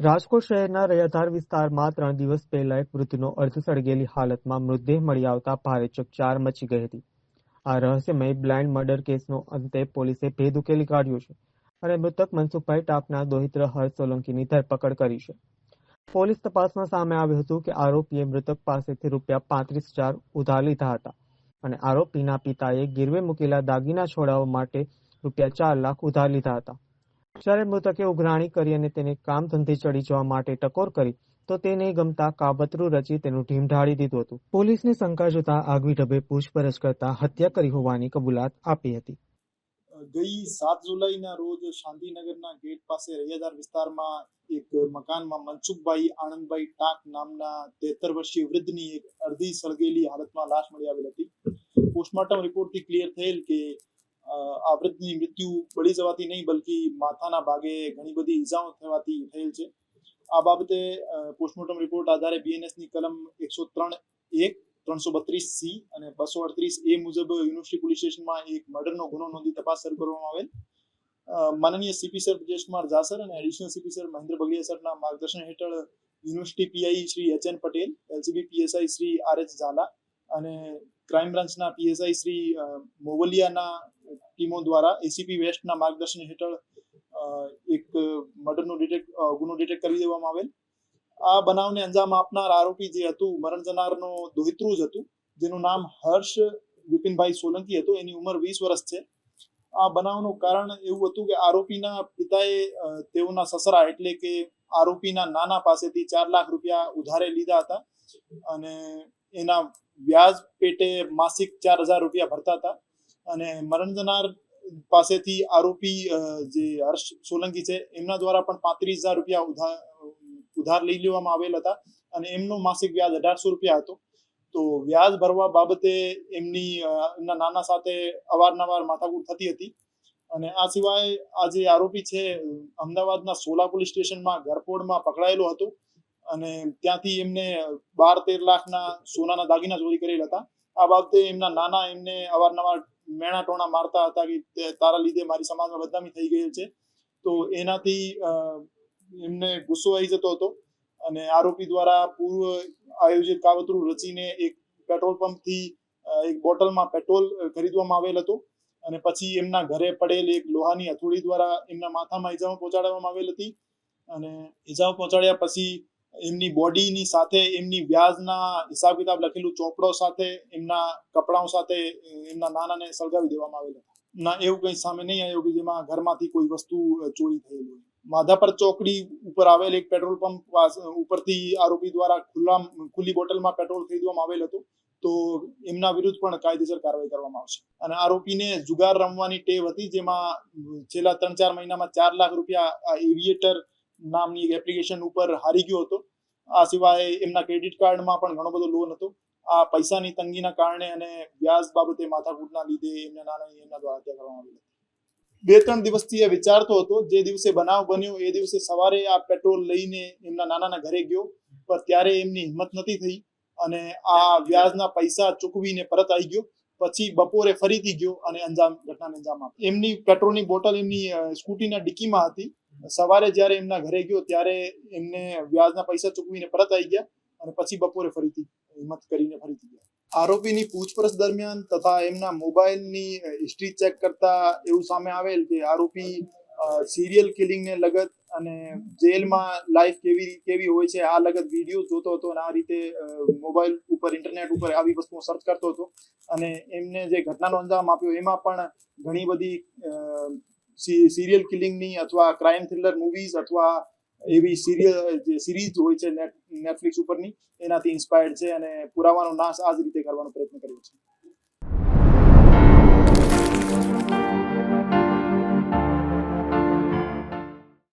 રાજકોટ શહેરના રૈયાધાર વિસ્તારમાં ત્રણ દિવસ પહેલા એક વૃદ્ધનો અર્ધ સળગેલી હાલતમાં મૃતદેહ મળી આવતા ભારે ચકચાર મચી ગઈ હતી. આ રહસ્યમય બ્લાઇન્ડ મર્ડર કેસનો અંતે પોલીસે ભેદ ઉકેલી કાઢ્યો છે અને મૃતક મનસુખભાઈ ટાપના દોહિત્ર હર્ષ સોલંકીની ધરપકડ કરી છે. પોલીસ તપાસમાં સામે આવ્યું હતું કે આરોપીએ મૃતક પાસેથી રૂપિયા પાંત્રીસ હજાર ઉધાર લીધા હતા અને આરોપીના પિતાએ ગીરવે મૂકેલા દાગીના છોડાવવા માટે રૂપિયા ચાર લાખ ઉધાર લીધા હતા. જ્યારે મૃતકે ઉઘરાણી કરી અને તેને કામ ધંધે ચડી જવા માટે ટકોર કરી, તો તેને ગમતા કાબતરું રચી તેનું ઢીમ ઢાળી દીધું હતું. પોલીસને શંકા જોતા આગવી ઢબે પૂછપરછ કરતા હત્યા કરી હોવાની કબૂલાત આપી હતી. ગઈ સાત જુલાઈના રોજ શાંતિનગરના ગેટ પાસે રૈયાદાર વિસ્તારમાં એક મકાનમાં મનસુખભાઈ આનંદભાઈ ટાંક નામના તેતર વર્ષીય વૃદ્ધની એક અડધી સળગેલી હાલતમાં લાશ મળી આવેલ હતી. પોસ્ટમોર્ટમ રિપોર્ટથી ક્લિયર થયેલ કે આ વૃદ્ધની મૃત્યુ બળી જવાથી નહીં, બલકી માથાના ભાગે ઘણી બધી ઈજાઓ થવાથી થયેલ છે. આ બાબતે પોસ્ટમોર્ટમ રિપોર્ટ આધારે બીએનએસની કલમ એકસો ત્રણ એક, ત્રણસો બત્રીસ સી અને બસો અડત્રીસ એ મુજબ યુનિવર્સિટી પોલીસ સ્ટેશનમાં એક મર્ડરનો ગુનો નોંધી તપાસ શરૂ કરવામાં આવેલ. માનનીય સીપી સર બ્રજેશકુમાર ઝાસર અને additional CP sir Mahendra Bagaliya સરના માર્ગદર્શન હેઠળ university PI Shri H N Patel LCB PSI Shri R H Jhala અને ક્રાઇમ બ્રાન્ચના પીએસઆઈ શ્રી મોવલિયાના ટીમો દ્વારા એસીપી વેસ્ટના માર્ગદર્શન હેઠળ એક મર્ડરનો ડિટેક્ટ ગુનો ડિટેક્ટ કરી દેવામાં આવેલ. આ બનાવને અંજામ આપનાર આરોપી જે હતું, મરણ જનારનો દોહિત્રુ જ હતું, જેનું નામ હર્ષ વિપિનભાઈ સોલંકી હતું, એની ઉંમર વીસ વર્ષ છે. આ બનાવનું કારણ એવું હતું કે આરોપીના પિતાએ તેઓના સસરા એટલે કે આરોપીના નાના પાસેથી ચાર લાખ રૂપિયા ઉધારે લીધા હતા અને એના વ્યાજ પેટે માસિક ચાર હજાર રૂપિયા ભરતા હતા. અને મરણ જનાર પાસેથી આરોપી જે હર્ષ સોલંકી છે, એમના દ્વારા પણ પાંત્રીસ હજાર રૂપિયા ઉધાર ઉધાર લઈ લેવામાં આવેલ હતા અને એમનો માસિક વ્યાજ અઢારસો રૂપિયા હતો. તો વ્યાજ ભરવા બાબતે એમની એમના નાના સાથે અવારનવાર માથાકૂટ થતી હતી. અને આ સિવાય આ જે આરોપી છે, અમદાવાદના સોલા પોલીસ સ્ટેશનમાં ગરપોડમાં પકડાયેલો હતો અને ત્યાંથી એમને બાર તેર લાખના સોનાના દાગીના ચોરી કરેલા હતા. આ બાબતે એમના નાના એમને અવારનવાર મેણા ટોણા મારતા હતા કે તારા લીધે મારી સમાજમાં બદનામી થઈ ગઈ છે. તો એનાથી એમને ગુસ્સો આવી જતો હતો અને આરોપી દ્વારા પૂર્વ આયોજિત કાવતરું રચીને એક પેટ્રોલ પંપથી એક બોટલમાં પેટ્રોલ ખરીદવામાં આવેલ હતું અને પછી એમના ઘરે પડેલ એક લોહાની હથોડી દ્વારા એમના માથામાં ઈજાઓ પહોંચાડવામાં આવેલ હતી અને ઈજાઓ પહોંચાડ્યા પછી એમની બોડીની સાથે, એમની વ્યાજના હિસાબ કિતાબ લખેલું ચોપડો સાથે, એમના કપડાઓ સાથે એમના નાનાને સળગાવી દેવામાં આવેલા ના, એવું કંઈ સામે નહીં આવ્યું કે જેમાં ઘરમાંથી કોઈ વસ્તુ ચોરી થયેલી હોય. માધાપર ચોકડી ઉપર આવેલ એક પેટ્રોલ પંપ ઉપરથી આરોપી દ્વારા ખુલ્લા ખુલ્લી બોટલમાં પેટ્રોલ ખરીદવામાં આવેલ હતું. તો એમના વિરુદ્ધ પણ કાયદેસર કાર્યવાહી કરવામાં આવશે. અને આરોપીને જુગાર રમવાની ટેવ હતી, જેમાં છેલ્લા ત્રણ ચાર મહિનામાં ચાર લાખ રૂપિયા એવિએટર નામની એપ્લિકેશન ઉપર હારી ગયો હતો. આ સિવાય એમના ક્રેડિટ કાર્ડમાં પણ ઘણો બધો લોન હતો. આ પૈસાની તંગીના કારણે અને વ્યાજ બાબતે માથાકૂટના લીધે એમને નાના એમના દ્વારા હત્યા કરવામાં આવી હતી બે ત્રણ દિવસથી એ વિચારતો હતો, જે દિવસે બનાવ બન્યો એ દિવસે સવારે આ પેટ્રોલ લઈને એમના નાનાના ઘરે ગયો, પણ ત્યારે એમની હિંમત નથી થઈ અને આ વ્યાજના પૈસા ચૂકવીને પરત આવી ગયો. પછી બપોરે ફરીથી ગયો અને અંજામ, ઘટનાને અંજામ આપ્યો. એમની પેટ્રોલની બોટલ એમની સ્કૂટીના ડિક્કીમાં હતી. સવારે જ્યારે એમના ઘરે ગયો ત્યારે એમને વ્યાજના પૈસા ચૂકવીને પરત આવી ગયા અને પછી બપોરે ફરીથી હિંમત કરીને ફરીથી ગયા. આરોપીની પૂછપરછ દરમિયાન તથા એમના મોબાઈલની હિસ્ટ્રી ચેક કરતા એવું સામે આવેલ કે આરોપી સિરિયલ કિલિંગને લગત અને જેલમાં લાઈફ કેવી કેવી હોય છે, આ લગત વીડિયો જોતો હતો અને આ રીતે મોબાઈલ ઉપર ઇન્ટરનેટ ઉપર આવી વસ્તુઓ સર્ચ કરતો હતો. અને એમને જે ઘટનાનો અંજામ આપ્યો એમાં પણ ઘણી બધી સિરિયલ કિલિંગની અથવા ક્રાઇમ થ્રિલર મૂવીઝ અથવા એવી સિરિયલ જે સિરીઝ હોય છે નેટ નેટફ્લિક્સ ઉપરની, એનાથી ઇન્સ્પાયર્ડ છે અને પુરાવાનો નાશ આ જ રીતે કરવાનો પ્રયત્ન કર્યો છે.